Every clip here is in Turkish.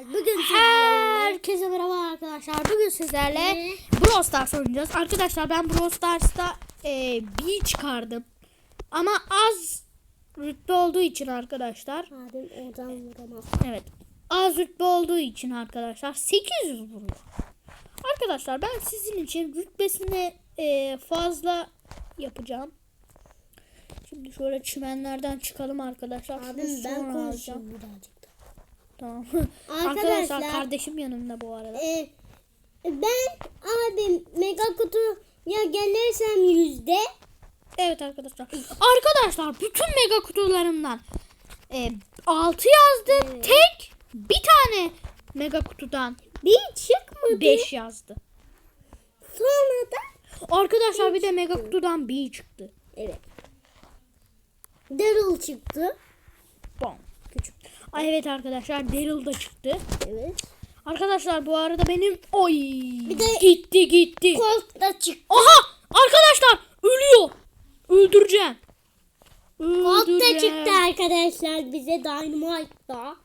Bugün Herkese merhaba arkadaşlar. Bugün sizlerle? Brawl Stars oynayacağız. Arkadaşlar ben Brawl Stars'ta e, bir çıkardım. Ama az rütbe olduğu için arkadaşlar. Adem oradan vuramaz. Evet. Az rütbe olduğu için arkadaşlar 800 vuruyor. Arkadaşlar ben sizin için rütbesini e, fazla yapacağım. Şimdi şöyle çimenlerden çıkalım arkadaşlar. Abim ben konuşayım birazcık. Tamam. Arkadaşlar, arkadaşlar kardeşim yanımda bu arada. Ee, ben abim mega kutuya gelirsem yüzde Evet arkadaşlar. Arkadaşlar bütün mega kutularımdan e, 6 yazdı. Evet. Tek bir tane mega kutudan bir çıkmadı. 5 yazdı. Sonra da Arkadaşlar bir de mega kutudan bir çıktı. evet. Daryl çıktı. Ay evet arkadaşlar Daryl da çıktı. Evet. Arkadaşlar bu arada benim oy de- gitti gitti. Colt da çıktı. Aha arkadaşlar ölüyor. Öldüreceğim. Colt da çıktı arkadaşlar bize Dynamite'da.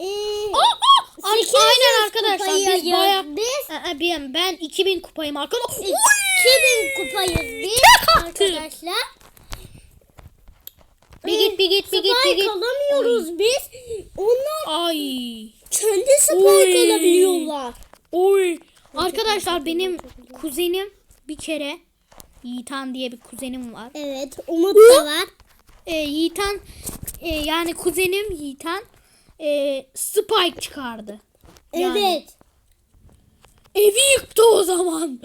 Ee, Aa, aa! Ar- 800 aynen arkadaşlar biz baya alıyoruz biz. Aa, ben, ben 2000 kupayım arkadaşlar. 2000 kupayız biz arkadaşlar. Bir git bir git bir git bir Spike git. alamıyoruz biz. Onlar Ay. kendi spike Oy. alabiliyorlar. Oy. Arkadaşlar benim kuzenim bir kere Yiğitan diye bir kuzenim var. Evet Umut da var. Ee, Yiğitan e, yani kuzenim Yiğitan e, Spike çıkardı. Yani. Evet. Evi yıktı o zaman.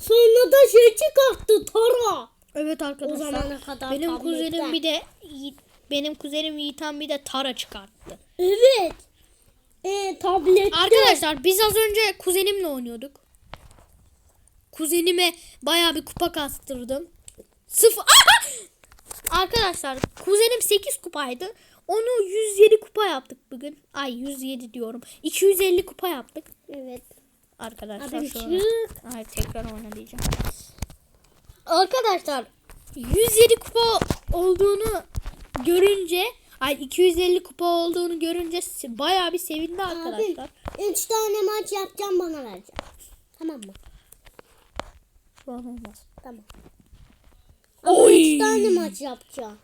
Sonra da şey çıkarttı Tara. Evet O arkadaşlar. zamana kadar benim kuzenim bir de benim kuzenim Yiğitan bir de Tara çıkarttı. Evet. E, tablette. Arkadaşlar biz az önce kuzenimle oynuyorduk. Kuzenime baya bir kupa kastırdım. Sıfır. Aha! Arkadaşlar kuzenim 8 kupaydı. Onu 107 kupa yaptık bugün. Ay 107 diyorum. 250 kupa yaptık. Evet. Arkadaşlar sonra. çık. Ay tekrar oyna diyeceğim. Arkadaşlar 107 kupa olduğunu görünce ay 250 kupa olduğunu görünce bayağı bir sevindi arkadaşlar. 3 tane maç yapacağım bana vereceksin. Tamam mı? Olmaz. Tamam. Oy! 3 tane maç yapacağım.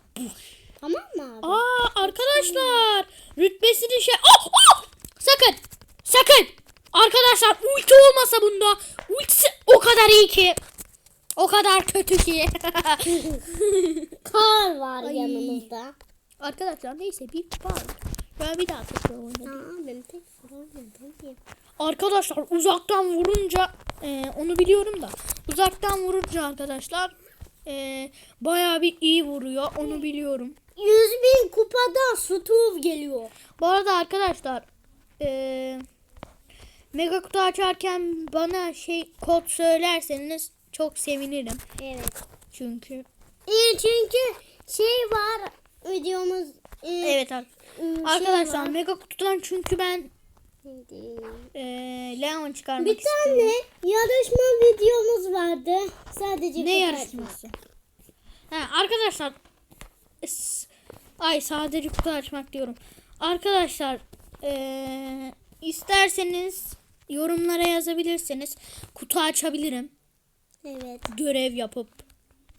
tamam mı abi? Aa arkadaşlar rütbesini şey oh, oh! sakın sakın arkadaşlar ulti olmasa bunda ultisi o kadar iyi ki o kadar kötü ki Kar var Ay. yanımızda. arkadaşlar neyse bir kupa aldık. Ben bir daha tekrar benim tek değil. Arkadaşlar uzaktan vurunca e, onu biliyorum da uzaktan vurunca arkadaşlar e, bayağı bir iyi vuruyor onu biliyorum. 100 bin kupada Stuv geliyor. Bu arada arkadaşlar e, mega kutu açarken bana şey kod söylerseniz çok sevinirim. Evet. Çünkü İyi çünkü şey var videomuz. e, evet ar- e, şey arkadaşlar var. mega kutudan çünkü ben e, Leon çıkarmak Bir tane istiyorum. yarışma videomuz vardı. Sadece Ne yarışması? Ha, arkadaşlar ay sadece kutu açmak diyorum. Arkadaşlar eee, isterseniz yorumlara yazabilirseniz kutu açabilirim. Evet. Görev yapıp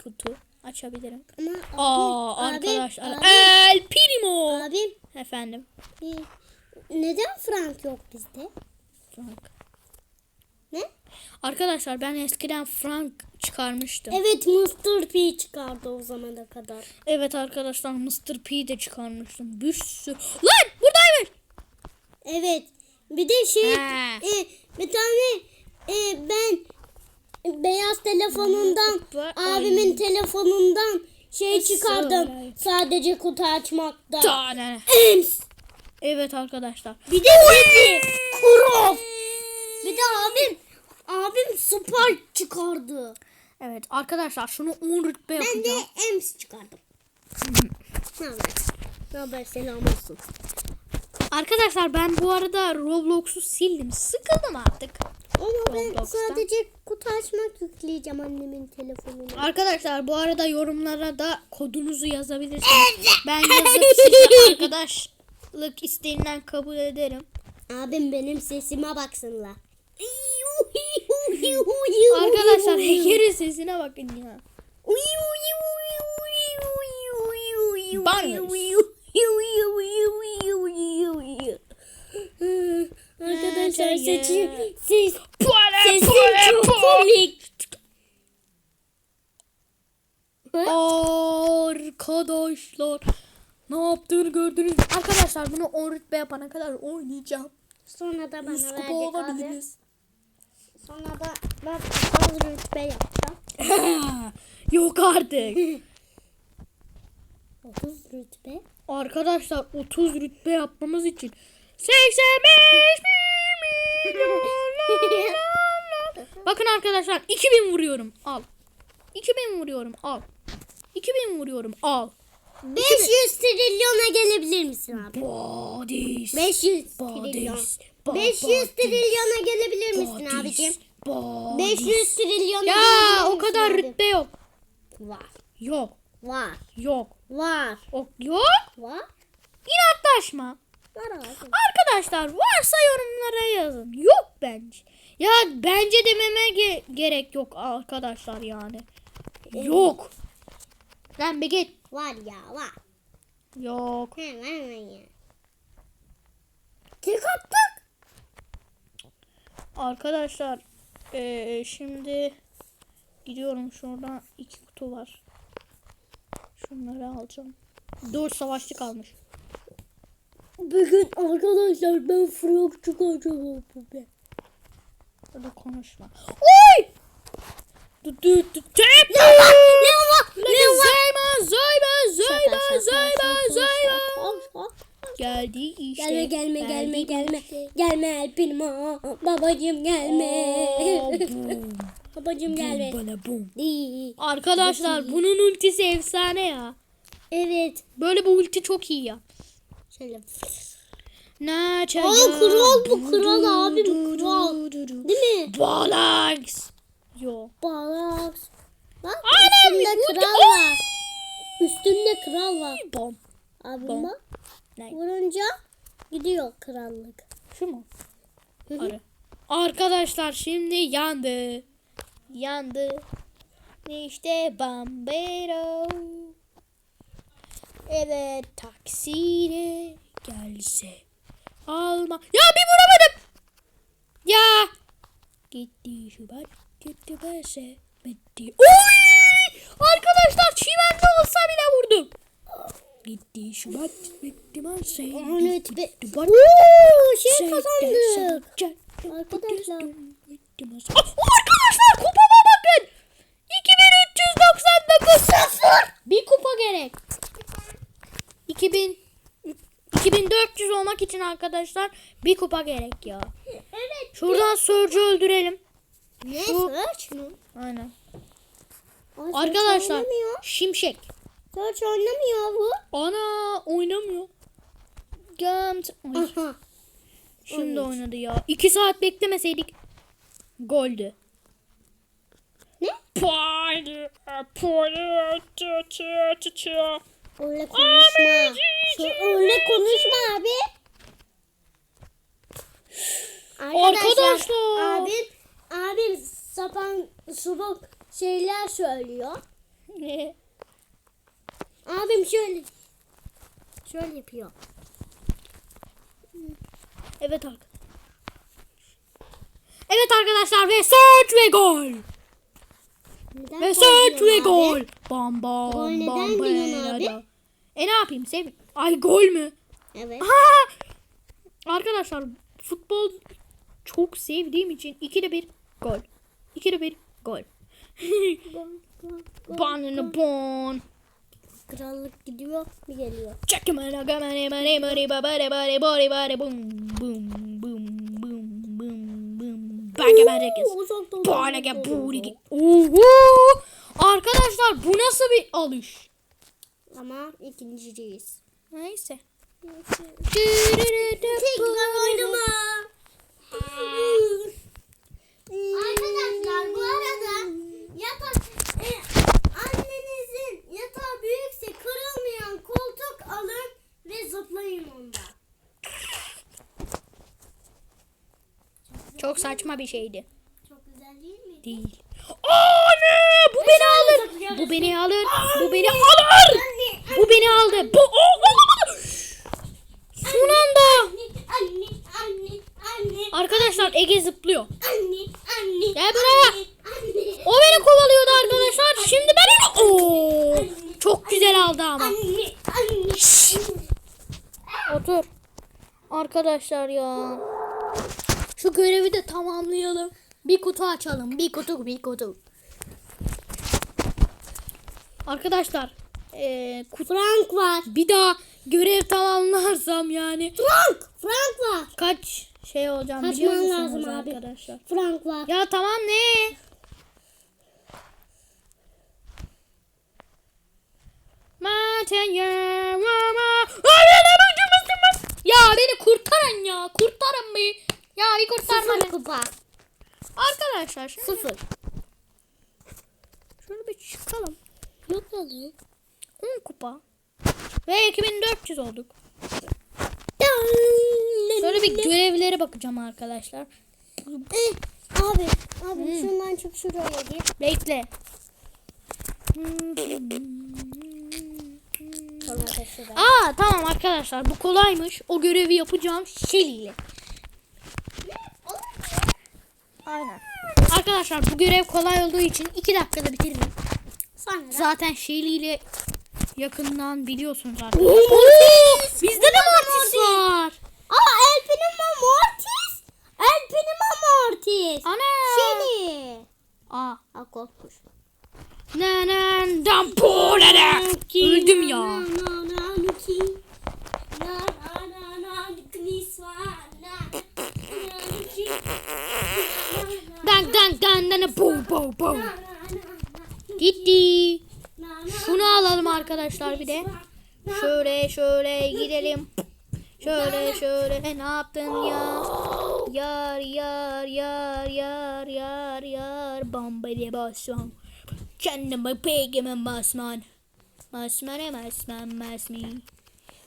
kutu açabilirim. Ama Aa abim, arkadaşlar Abim, El Primo. abim, Efendim. neden Frank yok bizde? Frank. Ne? Arkadaşlar ben eskiden Frank çıkarmıştım. Evet Mr. P çıkardı o zamana kadar. Evet arkadaşlar Mr. P de çıkarmıştım. Bir sürü. Lan buradaymış. Evet. Bir de şey e, bir tane e, ben beyaz telefonundan abimin telefonundan şey çıkardım. Sadece kutu açmakta. tane. Ems. Evet arkadaşlar. Bir de Bibi. Kurov. Bir de abim abim Spike çıkardı. Evet arkadaşlar şunu 10 rütbe Ben de yapacağım. Ems çıkardım. ne haber? Ne haber selam olsun. Arkadaşlar ben bu arada Roblox'u sildim. Sıkıldım artık. Ama ben sadece kutu açmak yükleyeceğim annemin telefonuna. Arkadaşlar bu arada yorumlara da kodunuzu yazabilirsiniz. Ben yazıp size arkadaş Lık istenilen kabul ederim. Abim benim sesime baksınlar. Arkadaşlar Heger'in sesine bakın ya. Arkadaşlar seçim ses sesim çok komik. Arkadaşlar ne yaptığını gördünüz mü? Arkadaşlar bunu 10 rütbe yapana kadar oynayacağım. Sonra da bana 100 kupa verecek abi. olabiliriz. Sonra da ben az rütbe yapacağım. Yok artık. 30 rütbe. Arkadaşlar 30 rütbe yapmamız için 85 milyon. Bakın arkadaşlar 2000 vuruyorum al. 2000 vuruyorum al. 2000 vuruyorum al. 500 trilyona gelebilir misin abi? Bodies. 500 trilyon. Bodies. 500 trilyona gelebilir misin Bodies. abicim? Bodies. 500 trilyona Ya o kadar abi? rütbe yok. Var. Yok. Var. Yok. Var. O, yok. Var. İnatlaşma. Var abi. Arkadaşlar varsa yorumlara yazın. Yok bence. Ya bence dememe ge- gerek yok arkadaşlar yani. Yok. Lan bir git. Var ya var. Yok. He var ya. Tek attık. Arkadaşlar eee, şimdi gidiyorum şuradan iki kutu var. Şunları alacağım. Dört savaşçı kalmış. Bugün arkadaşlar ben frog çıkacağım abi. Burada konuşma. Oy! Du tep. Ne var? Ne var? Zayma zayma zayma zayma. Geldi işte. Gelme gelme gelme gelme. Gelme El Primo. Babacım gelme. Babacım gelme. Arkadaşlar bunun ultisi efsane ya. Evet. Böyle bir ulti çok iyi ya. Şöyle. Ne Aa, kral bu, kral abi, bu kral. Değil mi? Balax. Yo. Balak. Bak Anam, üstünde kral var. Üstünde kral var. Bom. Abi Bom. bak. Ne? Vurunca gidiyor krallık. Şu mu? Hı hı. Arı. Arkadaşlar şimdi yandı. Yandı. İşte Bambero. Evet taksiyle gelse. Alma. Ya bir vuramadım. Ya. Gitti Şubat. Gitti Bese. Bitti. Oy! Arkadaşlar çimenli olsa bile vurdum. Gitti Şubat. Bitti Bese. Evet be. Oo, şey kazandık. Arkadaşlar. Ah, Arkadaşlar kupama bakın. 2399 sıfır. Bir kupa gerek. 2000 2400 olmak için arkadaşlar bir kupa gerek ya. Evet. Şuradan Surge'ü öldürelim. Ne? Şu- Search mı? Aynen. Ay, Arkadaşlar Oynamıyor. şimşek. Search oynamıyor bu. Ana oynamıyor. Gamt. Ay, Aha. Şimdi oynadı. oynadı ya. 2 saat beklemeseydik goldü. Ne? Tü tü. Öyle konuşma. Şu- Öyle konuşma abi. Arkadaşlar. Abim, abim sapan subuk şeyler söylüyor. Abim şöyle şöyle yapıyor. Evet arkadaşlar. Evet arkadaşlar ve search ve gol. Neden Ve search ve gol. abi? Bam bam Gol neden bam diyorsun bam. abi? E ne yapayım sev. Ay gol mü? Evet. Ha! Arkadaşlar futbol çok sevdiğim için ikide bir gol. İkide bir gol. Banını bon. Krallık gidiyor bir geliyor. Çakımana gamane mane mane babare bare bare bare bum bum bum bum bum bum. Baka barakes. Uzaktan Bana burigi. Oho! Arkadaşlar bu nasıl bir alış? Ama ikinciyiz. Neyse. Tekrar oynama. Arkadaşlar bu arada yatak e, annenizin yatağı büyükse kırılmayan koltuk alın ve zıplayın onda. Çok saçma bir şeydi. Çok güzel değil mi? Değil. Anne! Bu beni alır. Bu beni alır. Bu beni alır. Bu beni aldı. Bu o alamadı. Son anda. Arkadaşlar Ege zıplıyor. anne, anne. Gel buraya. O beni kovalıyordu arkadaşlar. Şimdi ben onu... Oo! Çok güzel aldı ama. anne, anne. Otur. Arkadaşlar ya. Şu görevi de tamamlayalım. Bir kutu açalım. Bir kutu, bir kutu. Arkadaşlar, kutu Frank var. bir daha görev tamamlarsam yani Frank, Frank var. kaç şey olacağım Kaçman biliyor musunuz lazım abi. arkadaşlar? Frank var. Ya tamam ne? Ya beni kurtarın ya. Kurtarın bir. Ya bir kurtarma. Sıfır kupa. Arkadaşlar şimdi Sıfır. şunu bir çıkalım. Ne oluyor? 10 kupa. Ve 2400 olduk. Şöyle bir görevlere bakacağım arkadaşlar. Eh, abi, abi şundan çık şuraya git. Bekle. Aa tamam arkadaşlar bu kolaymış. O görevi yapacağım Shelly ile. Aynen. Arkadaşlar bu görev kolay olduğu için 2 dakikada bitiririm. Sonra. Zaten ile yakından biliyorsunuz artık. Oo, Bizde dan bo bo bo. na, na, na, Gitti. Şunu alalım arkadaşlar bir de. Şöyle şöyle gidelim. Şöyle şöyle ne yaptın ya? Yar yar yar yar yar yar bombaya basman. Kendime pegime basman. Basmane basman basmi.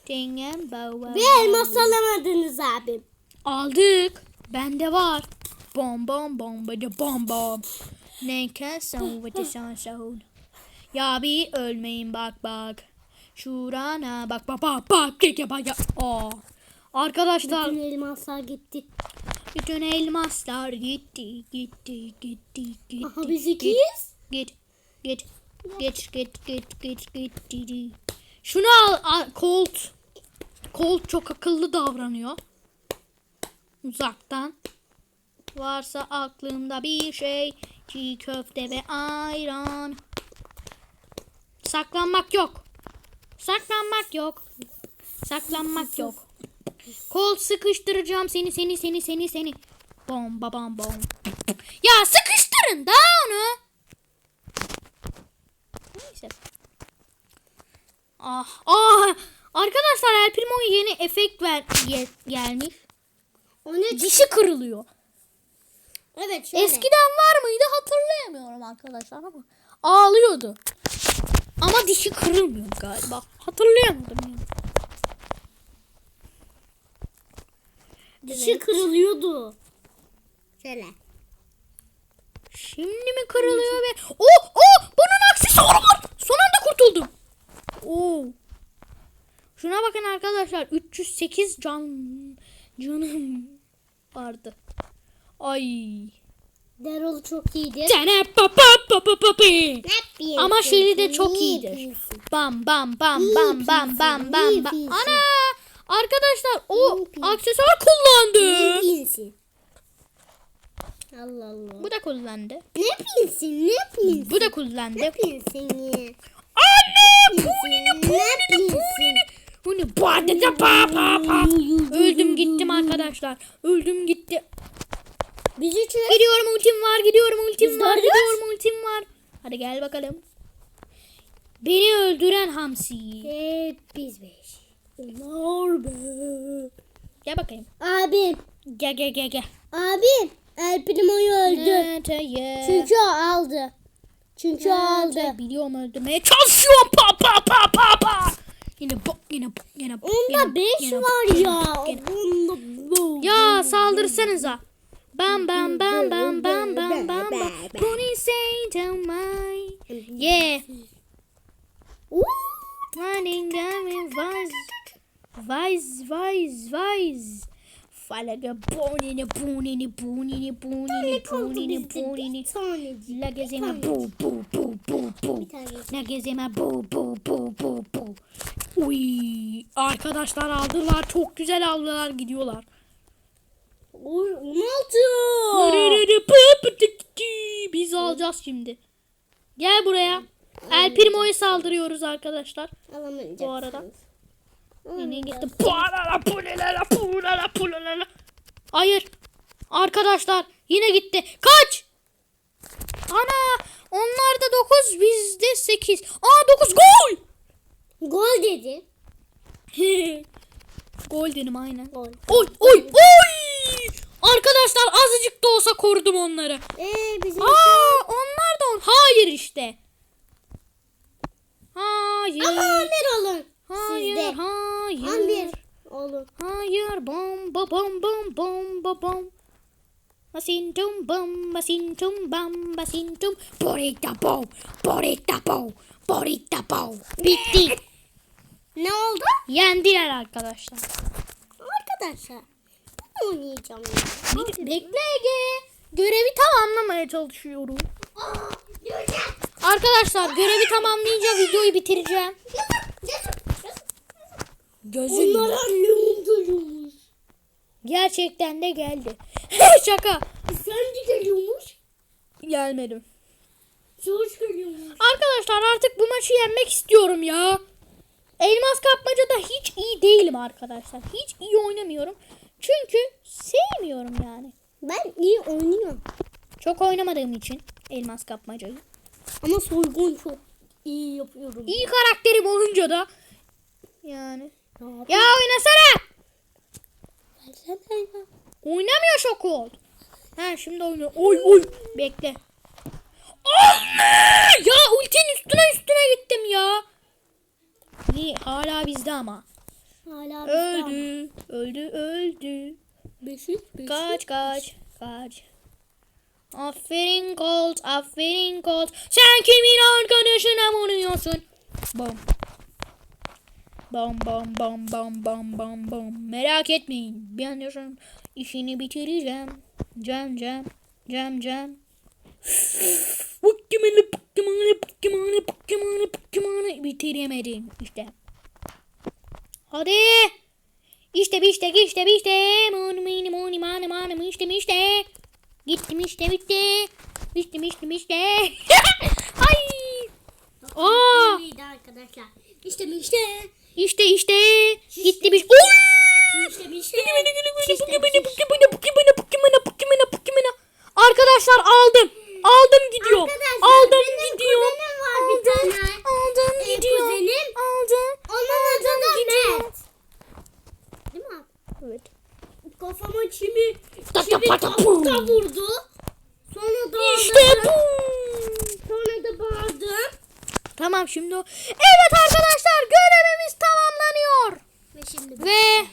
Dingem bava. Bir elmas alamadınız abim. Aldık. Bende var. Bom bom bom bada bom bom. Ne kesin vıtı san sahun. Ya bir ölmeyin bak bak. Şurana bak bak bak bak. Keke bak ya. Aa. Arkadaşlar Bütün elmaslar gitti. bütün elmaslar gitti gitti gitti gitti. Aha biz ikiyiz. Git git git git git git git git. Şunu al, al Colt. Colt çok akıllı davranıyor. Uzaktan. Varsa aklımda bir şey. Çiğ köfte ve ayran. Saklanmak yok. Saklanmak yok. Saklanmak yok. Colt sıkıştıracağım seni seni seni seni seni. Bom babam bom. Ya sıkıştırın da onu. Neyse. Ah, ah. Arkadaşlar El Primo'ya yeni efekt ver ge- gelmiş. O ne? Dişi kırılıyor. Evet şöyle. Eskiden var mıydı hatırlayamıyorum arkadaşlar ama ağlıyordu. Ama dişi kırılmıyor galiba. Hatırlayamadım ya. Dişi kırılıyordu. Şöyle. Şimdi mi kırılıyor ve oh oh bunun aksesuarı var. Son anda kurtuldum. Oo. Şuna bakın arkadaşlar 308 can canım vardı. Ay. Daryl çok iyidir. Ama Shelly de çok İyi iyidir. Bam bam bam bam bam bam bam bam. Ana! Arkadaşlar o aksesuar kullandı. Allah Allah. Bu da kullandı. Ne pinsin? Ne pinsin? Bu da kullandı. Ne pinsin ya? Anne! Pinsin. Ne pinsin? Bu ne? Öldüm gittim arkadaşlar. Öldüm gitti. Biz üçüz. Gidiyorum ultim var, gidiyorum ultim Biz var, dördüz. gidiyorum ultim var. Hadi gel bakalım. Beni öldüren hamsi. Hep biz beş. Onlar be. Gel bakayım. Abim. Gel gel gel gel. Abim. El Primo'yu öldü. Çünkü o aldı. Çünkü o aldı. Biliyorum öldürmeye çalışıyorum. Pa pa pa pa pa. Yine bok yine bok yine bok. Onda bok, 5 yine bok, var ya. bu. Ya saldırsanıza. Bam bam bam bam bam bam bam bam. Pony say to my. Yeah. Running down in Vice. Vice, Vice, Vice. Falaga bonini bonini bonini bonini bonini bonini. Tanecik. La gezeme bu bu bu bu bu. La gezeme bu bu bu bu bu. Uy, arkadaşlar aldılar. Çok güzel aldılar gidiyorlar. Oy 16. Biz alacağız şimdi. Gel buraya. El Primo'ya saldırıyoruz arkadaşlar. Alamayacaksınız. Bu arada. Yine gitti. Pualala pulala pulala pulala. Hayır. Arkadaşlar yine gitti. Kaç. Ana onlarda 9 bizde 8. Aa 9 gol. Gol dedi. gol dedim aynen. Gol. Oy oy oy. Arkadaşlar azıcık da olsa korudum onları. Ee bizim Aa onlar da on. Hayır işte. Hayır. Ama 11 olun. Hayır. Sizde. Hayır. 11 olun. Hayır. Bom bom bom bom bom bom. Basintum bom basintum. Borita bom. Borita bom. Borita bom. Bitti. Ne oldu? Yendiler arkadaşlar. Arkadaşlar. Ben oynayacağım ya. Bir- Bekle Ege. Görevi tamamlamaya çalışıyorum. Arkadaşlar görevi tamamlayınca videoyu bitireceğim. Gözün Onlara geliyormuş. gerçekten de geldi. Şaka. Sen de geliyormuş. Gelmedim. Soğuş geliyormuş. Arkadaşlar artık bu maçı yenmek istiyorum ya. Elmas kapmacada hiç iyi değilim arkadaşlar. Hiç iyi oynamıyorum. Çünkü sevmiyorum yani. Ben iyi oynuyorum. Çok oynamadığım için elmas kapmacayı. Ama soygun çok iyi yapıyorum. İyi karakterim olunca da yani. Ya, Ya oynasana. versene. Oynamıyor şokol. Ha şimdi oynuyor. Oy oy. Bekle. Anne! Ya ultinin üstüne üstüne gittim ya. İyi hala bizde ama. Hala bizde ama. Öldü. Öldü öldü. Beşik, beşik. Kaç kaç kaç. Aferin Colt, aferin Colt. Sen kimin arkadaşına vuruyorsun? Bom. Bom bom bom bom bom bom bom. Merak etmeyin. Ben yaşam işini bitireceğim. Cem cem. Cem cem. Pokemon, Pokemon, Pokemon, Pokemon, Pokemon. Bitiremedim işte. Hadi. İşte işte işte işte. Moni mini moni mani mani işte işte. Gittim işte bitti. Bittim işte işte. Ay. Aa. Arkadaşlar. İşte işte. İşte işte. Gitti bir. İşte işte. Arkadaşlar aldım. Aldım gidiyor. Aldım gidiyor. Bir Aldım. tane. Aldım Ee, gidiyor. kuzenim. Aldım. Onun adı da gidiyor. Mert. Değil mi abi? Evet. Kafama çimi, çimi tavukta vurdu. Sonra da İşte bu. Sonra da bağırdım. Tamam şimdi o. Evet arkadaşlar görevimiz tamamlanıyor. Ve şimdi Ve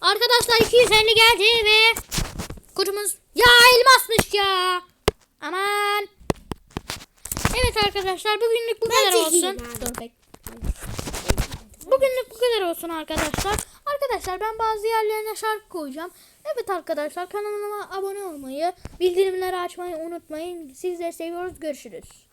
Arkadaşlar 250 geldi ve kutumuz ya elmasmış ya. Aman. Evet arkadaşlar bugünlük bu kadar olsun. Bugünlük bu kadar olsun arkadaşlar. Arkadaşlar ben bazı yerlerine şarkı koyacağım. Evet arkadaşlar kanalıma abone olmayı, bildirimleri açmayı unutmayın. Sizleri seviyoruz. Görüşürüz.